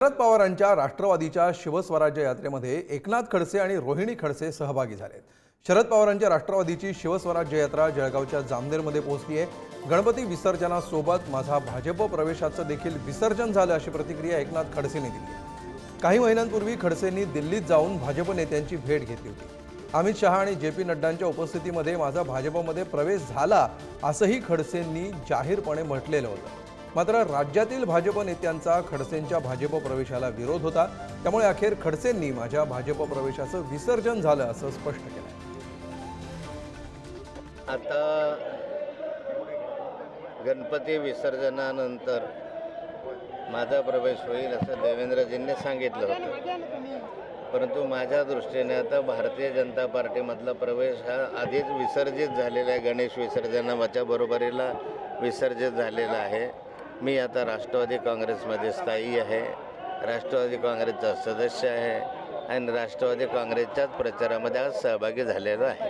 शरद पवारांच्या राष्ट्रवादीच्या शिवस्वराज्य यात्रेमध्ये एकनाथ खडसे आणि रोहिणी खडसे सहभागी झालेत. शरद पवारांच्या राष्ट्रवादीची शिवस्वराज्य यात्रा जळगावच्या जामनेरमध्ये पोहोचली आहे. गणपती विसर्जनासोबत माझा भाजप प्रवेशाचं देखील विसर्जन झालं अशी प्रतिक्रिया एकनाथ खडसेंनी दिली. काही महिन्यांपूर्वी खडसेंनी दिल्लीत जाऊन भाजप नेत्यांची भेट घेतली होती. अमित शहा आणि जे पी नड्डांच्या उपस्थितीमध्ये माझा भाजपमध्ये प्रवेश झाला असंही खडसेंनी जाहीरपणे म्हटलेलं होतं. मात्र राज्यातील भाजप नेत्यांचा खडसेंच्या भाजप प्रवेशाला विरोध होता. त्यामुळे अखेर खडसेंनी माझ्या भाजप प्रवेशाचं विसर्जन झालं असं स्पष्ट केलं. आता गणपती विसर्जनानंतर माझा प्रवेश होईल असं देवेंद्रजींनी सांगितलं होतं. परंतु माझ्या दृष्टीने आता भारतीय जनता पार्टीमधला प्रवेश हा आधीच विसर्जित झालेला आहे. गणेश विसर्जनाच्या बरोबरीला विसर्जित झालेला आहे. मी आता राष्ट्रवादी काँग्रेसमध्ये स्थायी आहे. राष्ट्रवादी काँग्रेसचा सदस्य आहे आणि राष्ट्रवादी काँग्रेसच्याच प्रचारामध्ये आज सहभागी झालेलो आहे.